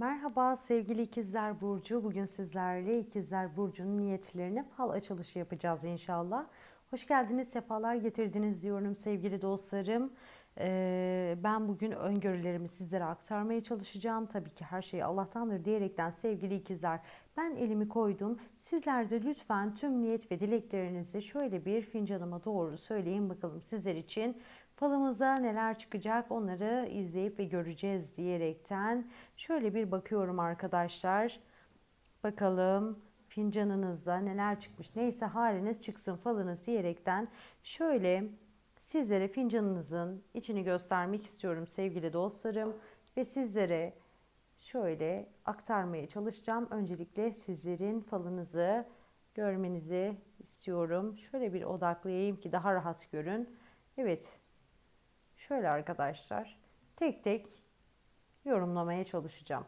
Merhaba sevgili İkizler Burcu. Bugün sizlerle İkizler Burcu'nun niyetlerine fal açılışı yapacağız inşallah. Hoş geldiniz, sefalar getirdiniz diyorum sevgili dostlarım. Ee, ben bugün öngörülerimi sizlere aktarmaya çalışacağım. Tabii ki her şey Allah'tandır diyerekten sevgili ikizler ben elimi koydum. Sizler de lütfen tüm niyet ve dileklerinizi şöyle bir fincanıma doğru söyleyin bakalım sizler için. Falımıza neler çıkacak onları izleyip ve göreceğiz diyerekten şöyle bir bakıyorum arkadaşlar. Bakalım fincanınızda neler çıkmış. Neyse haliniz çıksın falınız diyerekten şöyle sizlere fincanınızın içini göstermek istiyorum sevgili dostlarım ve sizlere şöyle aktarmaya çalışacağım. Öncelikle sizlerin falınızı görmenizi istiyorum. Şöyle bir odaklayayım ki daha rahat görün. Evet. Şöyle arkadaşlar tek tek yorumlamaya çalışacağım.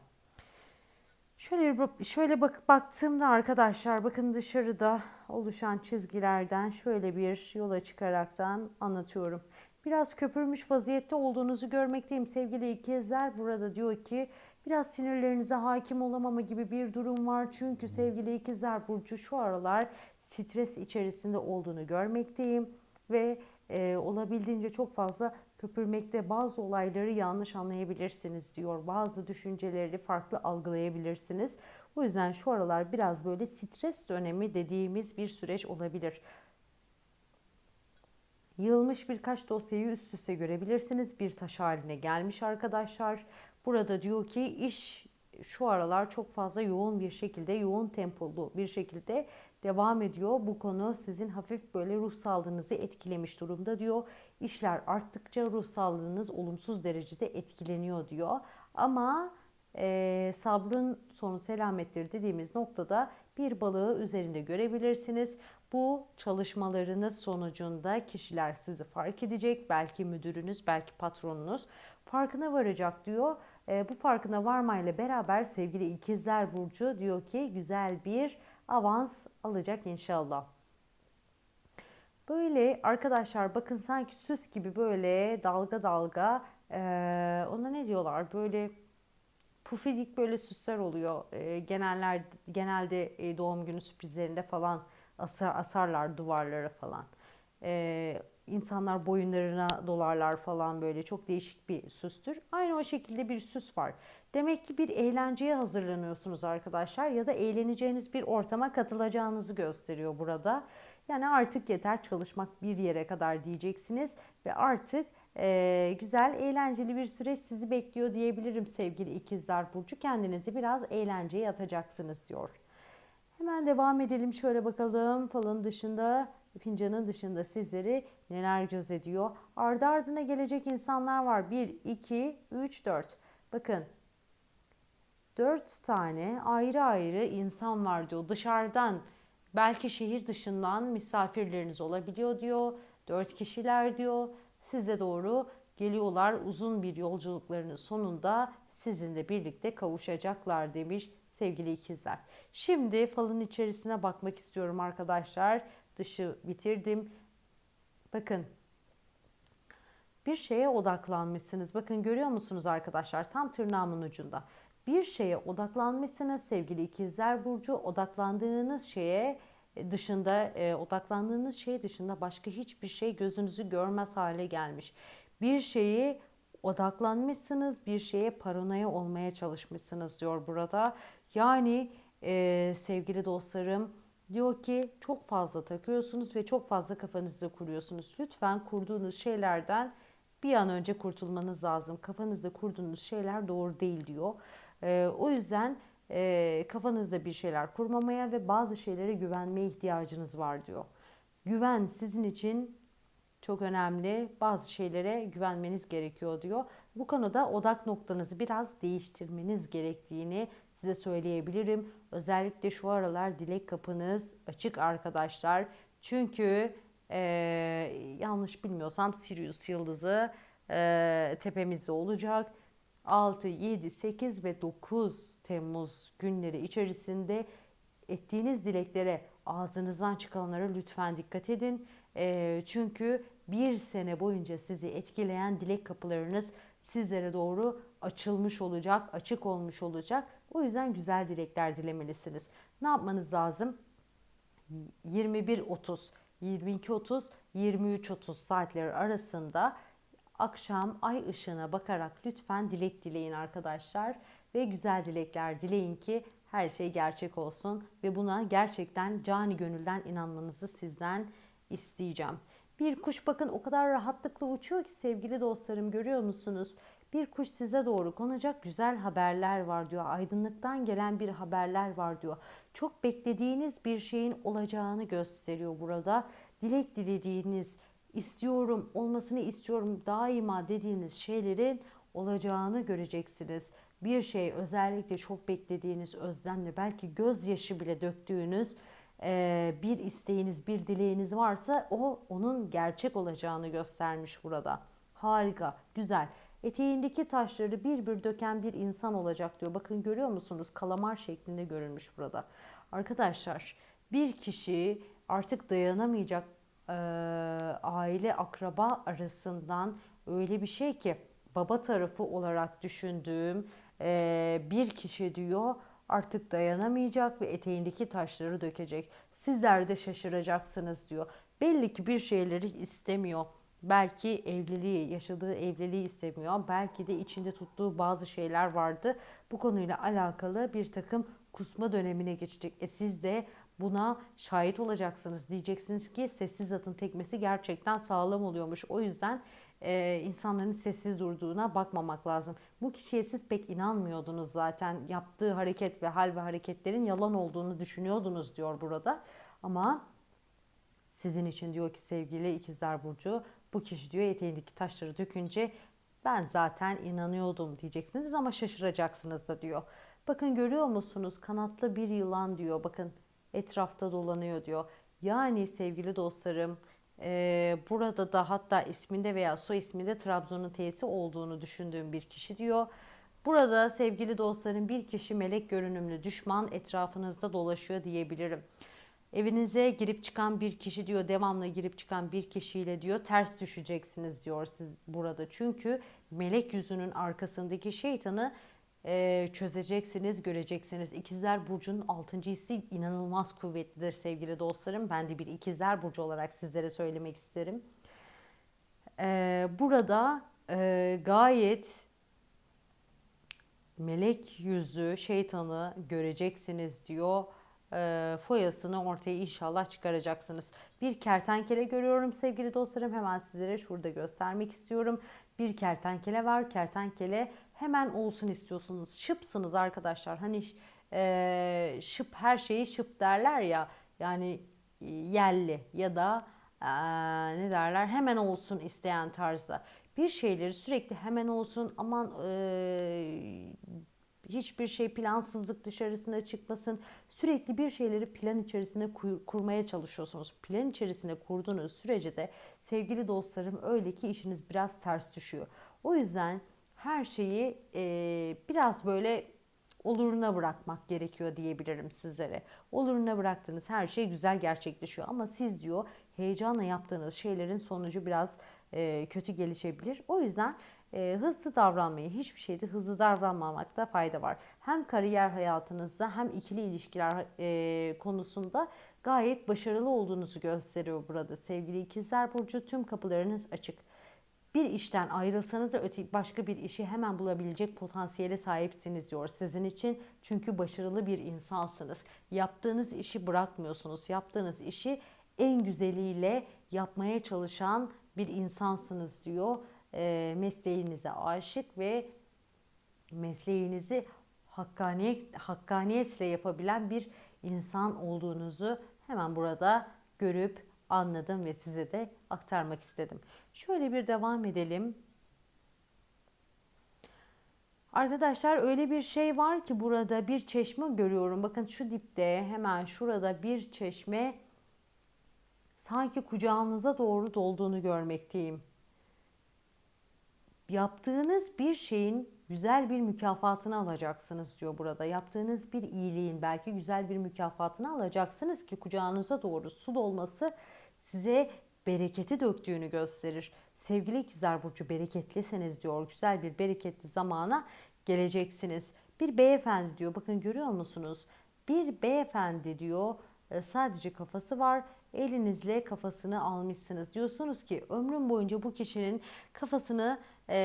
Şöyle bir- şöyle bak baktığımda arkadaşlar bakın dışarıda oluşan çizgilerden şöyle bir yola çıkaraktan anlatıyorum. Biraz köpürmüş vaziyette olduğunuzu görmekteyim sevgili ikizler. Burada diyor ki biraz sinirlerinize hakim olamama gibi bir durum var. Çünkü sevgili ikizler Burcu şu aralar stres içerisinde olduğunu görmekteyim. Ve e, olabildiğince çok fazla köpürmekte bazı olayları yanlış anlayabilirsiniz diyor. Bazı düşünceleri farklı algılayabilirsiniz. O yüzden şu aralar biraz böyle stres dönemi dediğimiz bir süreç olabilir. Yığılmış birkaç dosyayı üst üste görebilirsiniz. Bir taş haline gelmiş arkadaşlar. Burada diyor ki iş şu aralar çok fazla yoğun bir şekilde, yoğun tempolu bir şekilde devam ediyor. Bu konu sizin hafif böyle ruh sağlığınızı etkilemiş durumda diyor. İşler arttıkça ruh sağlığınız olumsuz derecede etkileniyor diyor. Ama e, sabrın sonu selamettir dediğimiz noktada bir balığı üzerinde görebilirsiniz. Bu çalışmalarınız sonucunda kişiler sizi fark edecek. Belki müdürünüz, belki patronunuz farkına varacak diyor. E, bu farkına varmayla beraber sevgili ikizler Burcu diyor ki güzel bir avans alacak inşallah. Böyle arkadaşlar bakın sanki süs gibi böyle dalga dalga e, ona ne diyorlar böyle pufidik böyle süsler oluyor. E, geneller genelde e, doğum günü sürprizlerinde falan asar, asarlar duvarlara falan. E, insanlar boyunlarına dolarlar falan böyle çok değişik bir süstür. Aynı o şekilde bir süs var. Demek ki bir eğlenceye hazırlanıyorsunuz arkadaşlar ya da eğleneceğiniz bir ortama katılacağınızı gösteriyor burada. Yani artık yeter çalışmak bir yere kadar diyeceksiniz ve artık e, güzel eğlenceli bir süreç sizi bekliyor diyebilirim sevgili ikizler burcu. Kendinizi biraz eğlenceye atacaksınız diyor. Hemen devam edelim şöyle bakalım falın dışında fincanın dışında sizleri neler göz ediyor. Ardı ardına gelecek insanlar var. 1, 2, 3, 4. Bakın 4 tane ayrı ayrı insan var diyor. Dışarıdan belki şehir dışından misafirleriniz olabiliyor diyor. 4 kişiler diyor. Size doğru geliyorlar. Uzun bir yolculuklarının sonunda sizinle birlikte kavuşacaklar demiş sevgili ikizler. Şimdi falın içerisine bakmak istiyorum arkadaşlar. Dışı bitirdim. Bakın bir şeye odaklanmışsınız. Bakın görüyor musunuz arkadaşlar? Tam tırnağımın ucunda. Bir şeye odaklanmışsınız sevgili ikizler burcu. Odaklandığınız şeye dışında, e, odaklandığınız şey dışında başka hiçbir şey gözünüzü görmez hale gelmiş. Bir şeyi odaklanmışsınız, bir şeye paranoya olmaya çalışmışsınız diyor burada. Yani e, sevgili dostlarım diyor ki çok fazla takıyorsunuz ve çok fazla kafanızda kuruyorsunuz. Lütfen kurduğunuz şeylerden bir an önce kurtulmanız lazım. Kafanızda kurduğunuz şeyler doğru değil diyor. E, o yüzden e, kafanızda bir şeyler kurmamaya ve bazı şeylere güvenmeye ihtiyacınız var diyor. Güven sizin için çok önemli. Bazı şeylere güvenmeniz gerekiyor diyor. Bu konuda odak noktanızı biraz değiştirmeniz gerektiğini size söyleyebilirim. Özellikle şu aralar dilek kapınız açık arkadaşlar. Çünkü e, yanlış bilmiyorsam Sirius yıldızı e, tepemizde olacak. 6, 7, 8 ve 9 Temmuz günleri içerisinde ettiğiniz dileklere ağzınızdan çıkanlara lütfen dikkat edin. E, çünkü bir sene boyunca sizi etkileyen dilek kapılarınız sizlere doğru açılmış olacak, açık olmuş olacak. O yüzden güzel dilekler dilemelisiniz. Ne yapmanız lazım? 21.30, 22.30, 23.30 saatleri arasında akşam ay ışığına bakarak lütfen dilek dileyin arkadaşlar ve güzel dilekler dileyin ki her şey gerçek olsun ve buna gerçekten cani gönülden inanmanızı sizden isteyeceğim. Bir kuş bakın o kadar rahatlıkla uçuyor ki sevgili dostlarım görüyor musunuz? Bir kuş size doğru konacak güzel haberler var diyor. Aydınlıktan gelen bir haberler var diyor. Çok beklediğiniz bir şeyin olacağını gösteriyor burada. Dilek dilediğiniz, istiyorum, olmasını istiyorum daima dediğiniz şeylerin olacağını göreceksiniz. Bir şey özellikle çok beklediğiniz özlemle belki gözyaşı bile döktüğünüz bir isteğiniz, bir dileğiniz varsa o onun gerçek olacağını göstermiş burada. Harika, güzel. Eteğindeki taşları bir bir döken bir insan olacak diyor. Bakın görüyor musunuz? Kalamar şeklinde görünmüş burada. Arkadaşlar bir kişi artık dayanamayacak e, aile akraba arasından öyle bir şey ki baba tarafı olarak düşündüğüm e, bir kişi diyor artık dayanamayacak ve eteğindeki taşları dökecek. Sizler de şaşıracaksınız diyor. Belli ki bir şeyleri istemiyor. Belki evliliği, yaşadığı evliliği istemiyor. Belki de içinde tuttuğu bazı şeyler vardı. Bu konuyla alakalı bir takım kusma dönemine geçecek. E siz de buna şahit olacaksınız. Diyeceksiniz ki sessiz atın tekmesi gerçekten sağlam oluyormuş. O yüzden e, insanların sessiz durduğuna bakmamak lazım. Bu kişiye siz pek inanmıyordunuz zaten. Yaptığı hareket ve hal ve hareketlerin yalan olduğunu düşünüyordunuz diyor burada. Ama sizin için diyor ki sevgili ikizler burcu bu kişi diyor eteğindeki taşları dökünce ben zaten inanıyordum diyeceksiniz ama şaşıracaksınız da diyor. Bakın görüyor musunuz kanatlı bir yılan diyor bakın etrafta dolanıyor diyor. Yani sevgili dostlarım e, burada da hatta isminde veya soy isminde Trabzon'un T'si olduğunu düşündüğüm bir kişi diyor. Burada sevgili dostlarım bir kişi melek görünümlü düşman etrafınızda dolaşıyor diyebilirim. Evinize girip çıkan bir kişi diyor devamlı girip çıkan bir kişiyle diyor ters düşeceksiniz diyor siz burada. Çünkü melek yüzünün arkasındaki şeytanı e, çözeceksiniz, göreceksiniz. İkizler Burcu'nun 6. hissi inanılmaz kuvvetlidir sevgili dostlarım. Ben de bir ikizler Burcu olarak sizlere söylemek isterim. E, burada e, gayet melek yüzü şeytanı göreceksiniz diyor e, foyasını ortaya inşallah çıkaracaksınız. Bir kertenkele görüyorum sevgili dostlarım. Hemen sizlere şurada göstermek istiyorum. Bir kertenkele var. Kertenkele hemen olsun istiyorsunuz. Şıpsınız arkadaşlar. Hani e, şıp her şeyi şıp derler ya. Yani e, yelli ya da e, ne derler hemen olsun isteyen tarzda. Bir şeyleri sürekli hemen olsun aman e, hiçbir şey plansızlık dışarısına çıkmasın. Sürekli bir şeyleri plan içerisine kurmaya çalışıyorsunuz. Plan içerisine kurduğunuz sürece de sevgili dostlarım öyle ki işiniz biraz ters düşüyor. O yüzden her şeyi e, biraz böyle oluruna bırakmak gerekiyor diyebilirim sizlere. Oluruna bıraktığınız her şey güzel gerçekleşiyor ama siz diyor heyecanla yaptığınız şeylerin sonucu biraz e, kötü gelişebilir. O yüzden e, hızlı davranmayı, hiçbir şeyde hızlı davranmamakta fayda var. Hem kariyer hayatınızda hem ikili ilişkiler e, konusunda gayet başarılı olduğunuzu gösteriyor burada. Sevgili ikizler burcu tüm kapılarınız açık. Bir işten ayrılsanız da öte başka bir işi hemen bulabilecek potansiyele sahipsiniz diyor sizin için. Çünkü başarılı bir insansınız. Yaptığınız işi bırakmıyorsunuz. Yaptığınız işi en güzeliyle yapmaya çalışan bir insansınız diyor e, mesleğinize aşık ve mesleğinizi hakkaniyet, hakkaniyetle yapabilen bir insan olduğunuzu hemen burada görüp anladım ve size de aktarmak istedim. Şöyle bir devam edelim. Arkadaşlar öyle bir şey var ki burada bir çeşme görüyorum. Bakın şu dipte hemen şurada bir çeşme sanki kucağınıza doğru dolduğunu görmekteyim yaptığınız bir şeyin güzel bir mükafatını alacaksınız diyor burada. Yaptığınız bir iyiliğin belki güzel bir mükafatını alacaksınız ki kucağınıza doğru su dolması size bereketi döktüğünü gösterir. Sevgili ikizler burcu bereketlisiniz diyor. Güzel bir bereketli zamana geleceksiniz. Bir beyefendi diyor. Bakın görüyor musunuz? Bir beyefendi diyor. e, Sadece kafası var. Elinizle kafasını almışsınız. Diyorsunuz ki ömrüm boyunca bu kişinin kafasını e,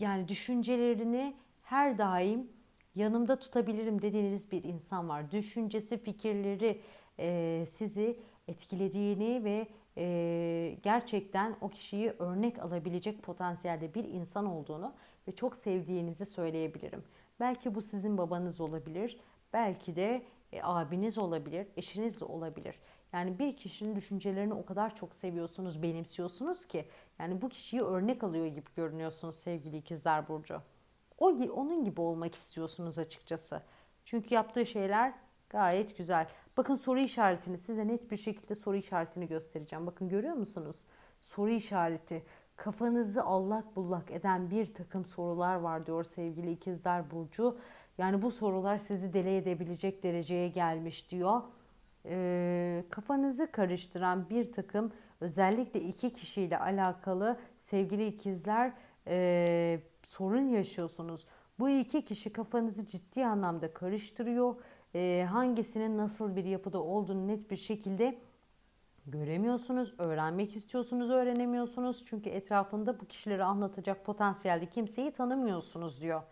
yani düşüncelerini her daim yanımda tutabilirim dediğiniz bir insan var. Düşüncesi, fikirleri e, sizi etkilediğini ve e, gerçekten o kişiyi örnek alabilecek potansiyelde bir insan olduğunu ve çok sevdiğinizi söyleyebilirim. Belki bu sizin babanız olabilir, belki de e, abiniz olabilir, eşiniz olabilir. Yani bir kişinin düşüncelerini o kadar çok seviyorsunuz, benimsiyorsunuz ki yani bu kişiyi örnek alıyor gibi görünüyorsunuz sevgili ikizler burcu. O onun gibi olmak istiyorsunuz açıkçası. Çünkü yaptığı şeyler gayet güzel. Bakın soru işaretini size net bir şekilde soru işaretini göstereceğim. Bakın görüyor musunuz? Soru işareti. Kafanızı allak bullak eden bir takım sorular var diyor sevgili ikizler burcu. Yani bu sorular sizi deli edebilecek dereceye gelmiş diyor. Ee, kafanızı karıştıran bir takım özellikle iki kişiyle alakalı sevgili ikizler e, sorun yaşıyorsunuz. Bu iki kişi kafanızı ciddi anlamda karıştırıyor. E, hangisinin nasıl bir yapıda olduğunu net bir şekilde göremiyorsunuz. Öğrenmek istiyorsunuz, öğrenemiyorsunuz. Çünkü etrafında bu kişileri anlatacak potansiyelde kimseyi tanımıyorsunuz diyor.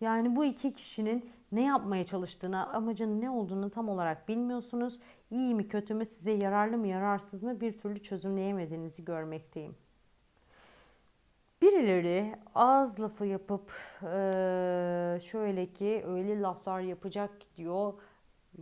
Yani bu iki kişinin ne yapmaya çalıştığını, amacının ne olduğunu tam olarak bilmiyorsunuz. İyi mi, kötü mü, size yararlı mı, yararsız mı bir türlü çözümleyemediğinizi görmekteyim. Birileri ağız lafı yapıp eee, şöyle ki öyle laflar yapacak diyor.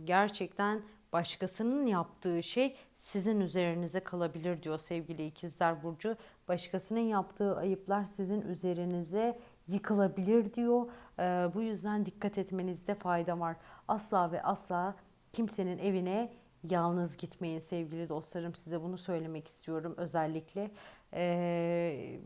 Gerçekten başkasının yaptığı şey sizin üzerinize kalabilir diyor sevgili ikizler burcu. Başkasının yaptığı ayıplar sizin üzerinize yıkılabilir diyor. Eee, bu yüzden dikkat etmenizde fayda var. Asla ve asla kimsenin evine yalnız gitmeyin sevgili dostlarım. Size bunu söylemek istiyorum özellikle. Ee,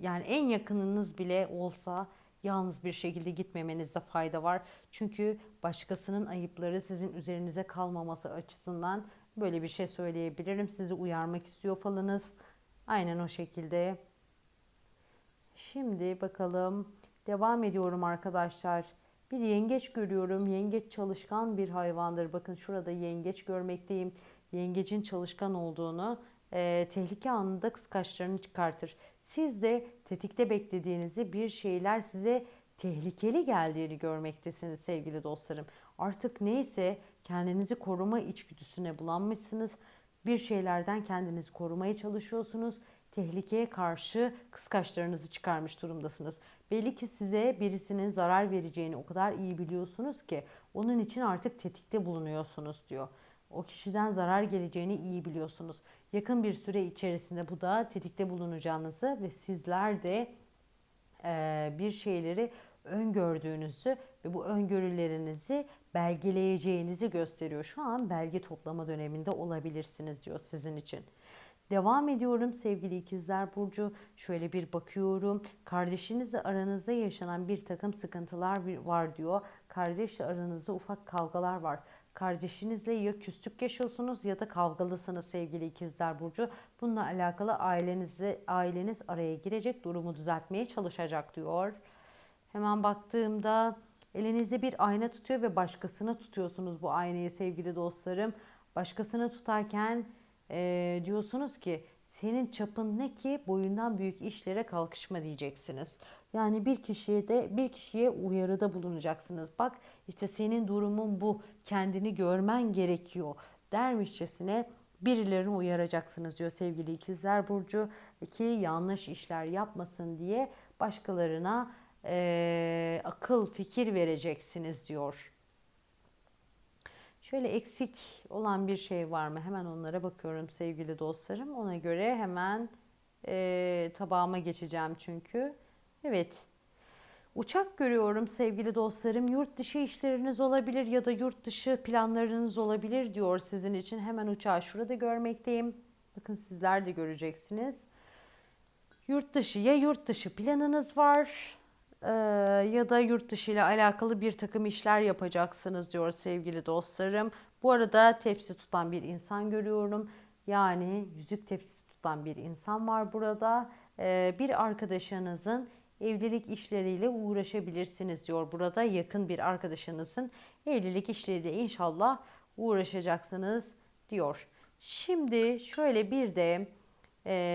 yani en yakınınız bile olsa yalnız bir şekilde gitmemenizde fayda var. Çünkü başkasının ayıpları sizin üzerinize kalmaması açısından böyle bir şey söyleyebilirim. Sizi uyarmak istiyor falınız. Aynen o şekilde. Şimdi bakalım devam ediyorum arkadaşlar. Bir yengeç görüyorum. Yengeç çalışkan bir hayvandır. Bakın şurada yengeç görmekteyim. Yengecin çalışkan olduğunu, e, tehlike anında kıskaçlarını çıkartır. Siz de tetikte beklediğinizi bir şeyler size tehlikeli geldiğini görmektesiniz sevgili dostlarım. Artık neyse kendinizi koruma içgüdüsüne bulanmışsınız. Bir şeylerden kendinizi korumaya çalışıyorsunuz tehlikeye karşı kıskaçlarınızı çıkarmış durumdasınız. Belli ki size birisinin zarar vereceğini o kadar iyi biliyorsunuz ki onun için artık tetikte bulunuyorsunuz diyor. O kişiden zarar geleceğini iyi biliyorsunuz. Yakın bir süre içerisinde bu da tetikte bulunacağınızı ve sizler de e, bir şeyleri öngördüğünüzü ve bu öngörülerinizi belgeleyeceğinizi gösteriyor. Şu an belge toplama döneminde olabilirsiniz diyor sizin için. Devam ediyorum sevgili ikizler burcu. Şöyle bir bakıyorum. Kardeşinizle aranızda yaşanan bir takım sıkıntılar var diyor. Kardeşle aranızda ufak kavgalar var. Kardeşinizle ya küslük yaşıyorsunuz ya da kavgalısınız sevgili ikizler burcu. Bununla alakalı ailenizi aileniz araya girecek, durumu düzeltmeye çalışacak diyor. Hemen baktığımda elinizde bir ayna tutuyor ve başkasını tutuyorsunuz bu aynayı sevgili dostlarım. Başkasını tutarken e, diyorsunuz ki senin çapın ne ki boyundan büyük işlere kalkışma diyeceksiniz. Yani bir kişiye de bir kişiye uyarıda bulunacaksınız. Bak işte senin durumun bu. Kendini görmen gerekiyor dermişçesine birilerini uyaracaksınız diyor sevgili ikizler burcu ki yanlış işler yapmasın diye başkalarına e, akıl fikir vereceksiniz diyor. Şöyle eksik olan bir şey var mı? Hemen onlara bakıyorum sevgili dostlarım. Ona göre hemen e, tabağıma geçeceğim çünkü. Evet. Uçak görüyorum sevgili dostlarım. Yurt dışı işleriniz olabilir ya da yurt dışı planlarınız olabilir diyor sizin için. Hemen uçağı şurada görmekteyim. Bakın sizler de göreceksiniz. Yurt dışı ya yurt dışı planınız var ya da yurt dışı ile alakalı bir takım işler yapacaksınız diyor sevgili dostlarım. Bu arada tepsi tutan bir insan görüyorum. Yani yüzük tepsisi tutan bir insan var burada. bir arkadaşınızın evlilik işleriyle uğraşabilirsiniz diyor. Burada yakın bir arkadaşınızın evlilik işleriyle inşallah uğraşacaksınız diyor. Şimdi şöyle bir de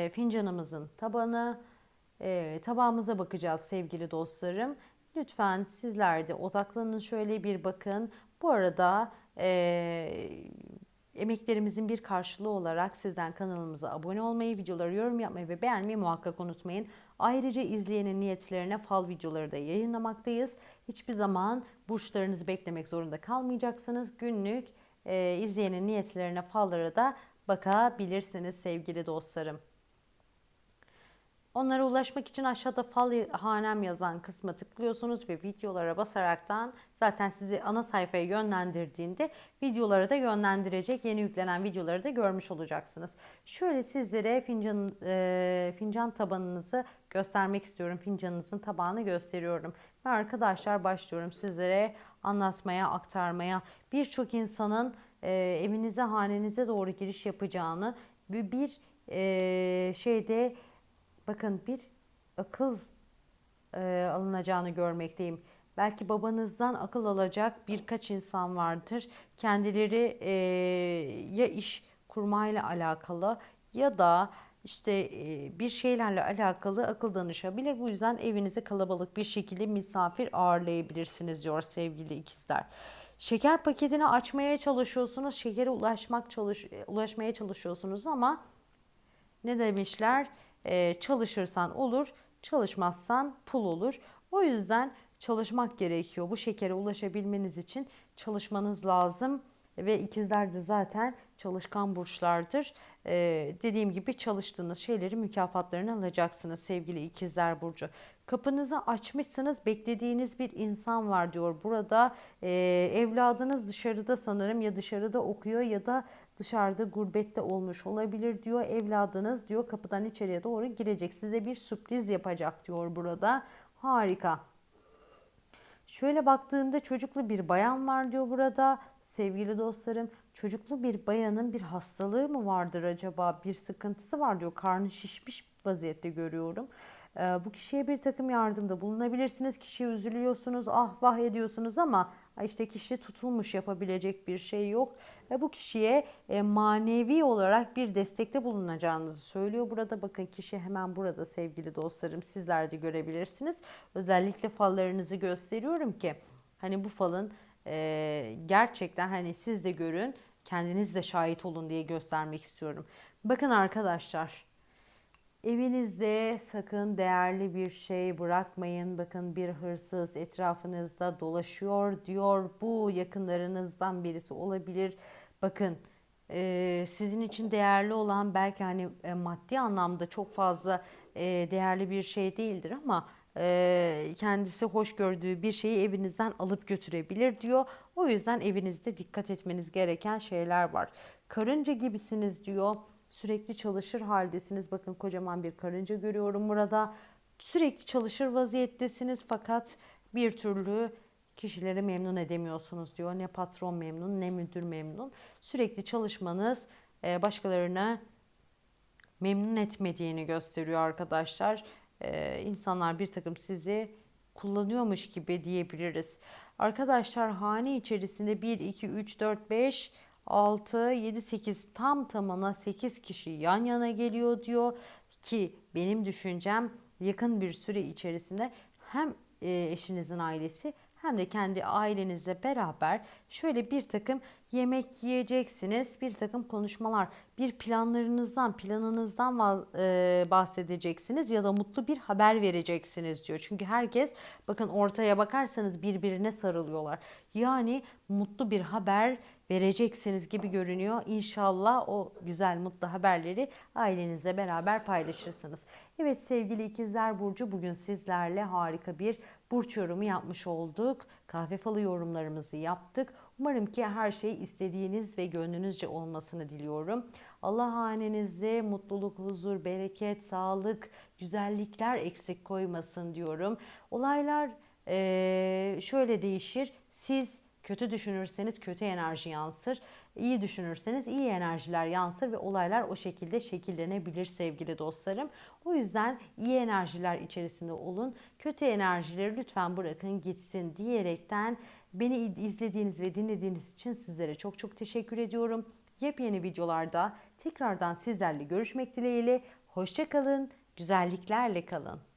fincanımızın tabanı, e, tabağımıza bakacağız sevgili dostlarım. Lütfen sizler de odaklanın şöyle bir bakın. Bu arada e, emeklerimizin bir karşılığı olarak sizden kanalımıza abone olmayı, videoları yorum yapmayı ve beğenmeyi muhakkak unutmayın. Ayrıca izleyenin niyetlerine fal videoları da yayınlamaktayız. Hiçbir zaman burçlarınızı beklemek zorunda kalmayacaksınız. Günlük e, izleyenin niyetlerine fallara da bakabilirsiniz sevgili dostlarım. Onlara ulaşmak için aşağıda fal hanem yazan kısma tıklıyorsunuz ve videolara basaraktan zaten sizi ana sayfaya yönlendirdiğinde videolara da yönlendirecek. Yeni yüklenen videoları da görmüş olacaksınız. Şöyle sizlere fincan, e, fincan tabanınızı göstermek istiyorum. Fincanınızın tabağını gösteriyorum. Ve arkadaşlar başlıyorum sizlere anlatmaya, aktarmaya. Birçok insanın e, evinize, hanenize doğru giriş yapacağını bir, bir e, şeyde bakın bir akıl e, alınacağını görmekteyim. Belki babanızdan akıl alacak birkaç insan vardır. Kendileri e, ya iş kurmayla alakalı ya da işte e, bir şeylerle alakalı akıl danışabilir. Bu yüzden evinize kalabalık bir şekilde misafir ağırlayabilirsiniz diyor sevgili ikizler. Şeker paketini açmaya çalışıyorsunuz, şekere ulaşmak çalış ulaşmaya çalışıyorsunuz ama ne demişler? Ee, çalışırsan olur, çalışmazsan pul olur. O yüzden çalışmak gerekiyor. Bu şekere ulaşabilmeniz için çalışmanız lazım ve ikizler de zaten çalışkan burçlardır. Ee, dediğim gibi çalıştığınız şeyleri mükafatlarını alacaksınız sevgili ikizler burcu. Kapınızı açmışsınız beklediğiniz bir insan var diyor. Burada e, evladınız dışarıda sanırım ya dışarıda okuyor ya da dışarıda gurbette olmuş olabilir diyor. Evladınız diyor kapıdan içeriye doğru girecek. Size bir sürpriz yapacak diyor burada. Harika. Şöyle baktığımda çocuklu bir bayan var diyor burada. Sevgili dostlarım çocuklu bir bayanın bir hastalığı mı vardır acaba? Bir sıkıntısı var diyor. Karnı şişmiş vaziyette görüyorum. Ee, bu kişiye bir takım yardımda bulunabilirsiniz. Kişiye üzülüyorsunuz, ah vah ediyorsunuz ama işte kişi tutulmuş yapabilecek bir şey yok. Ve bu kişiye e, manevi olarak bir destekte bulunacağınızı söylüyor. Burada bakın kişi hemen burada sevgili dostlarım sizler de görebilirsiniz. Özellikle fallarınızı gösteriyorum ki hani bu falın e, gerçekten hani siz de görün kendiniz de şahit olun diye göstermek istiyorum. Bakın arkadaşlar Evinizde sakın değerli bir şey bırakmayın. Bakın bir hırsız etrafınızda dolaşıyor diyor. Bu yakınlarınızdan birisi olabilir. Bakın e, sizin için değerli olan belki hani e, maddi anlamda çok fazla e, değerli bir şey değildir ama kendisi hoş gördüğü bir şeyi evinizden alıp götürebilir diyor. O yüzden evinizde dikkat etmeniz gereken şeyler var. Karınca gibisiniz diyor Sürekli çalışır haldesiniz. Bakın kocaman bir karınca görüyorum burada. Sürekli çalışır vaziyettesiniz fakat bir türlü kişileri memnun edemiyorsunuz diyor. Ne patron memnun ne müdür memnun. Sürekli çalışmanız e, başkalarına memnun etmediğini gösteriyor arkadaşlar. Ee, insanlar bir takım sizi kullanıyormuş gibi diyebiliriz. Arkadaşlar hane içerisinde 1, 2, 3, 4, 5 6, 7, 8 tam tamına 8 kişi yan yana geliyor diyor ki benim düşüncem yakın bir süre içerisinde hem e, eşinizin ailesi hem de kendi ailenizle beraber şöyle bir takım yemek yiyeceksiniz, bir takım konuşmalar, bir planlarınızdan, planınızdan e, bahsedeceksiniz ya da mutlu bir haber vereceksiniz diyor. Çünkü herkes bakın ortaya bakarsanız birbirine sarılıyorlar. Yani mutlu bir haber vereceksiniz gibi görünüyor. İnşallah o güzel mutlu haberleri ailenizle beraber paylaşırsınız. Evet sevgili ikizler Burcu bugün sizlerle harika bir burç yorumu yapmış olduk. Kahve falı yorumlarımızı yaptık. Umarım ki her şey istediğiniz ve gönlünüzce olmasını diliyorum. Allah hanenize mutluluk, huzur, bereket, sağlık, güzellikler eksik koymasın diyorum. Olaylar ee, şöyle değişir. Siz Kötü düşünürseniz kötü enerji yansır. İyi düşünürseniz iyi enerjiler yansır ve olaylar o şekilde şekillenebilir sevgili dostlarım. O yüzden iyi enerjiler içerisinde olun. Kötü enerjileri lütfen bırakın gitsin diyerekten beni izlediğiniz ve dinlediğiniz için sizlere çok çok teşekkür ediyorum. Yepyeni videolarda tekrardan sizlerle görüşmek dileğiyle. Hoşçakalın, güzelliklerle kalın.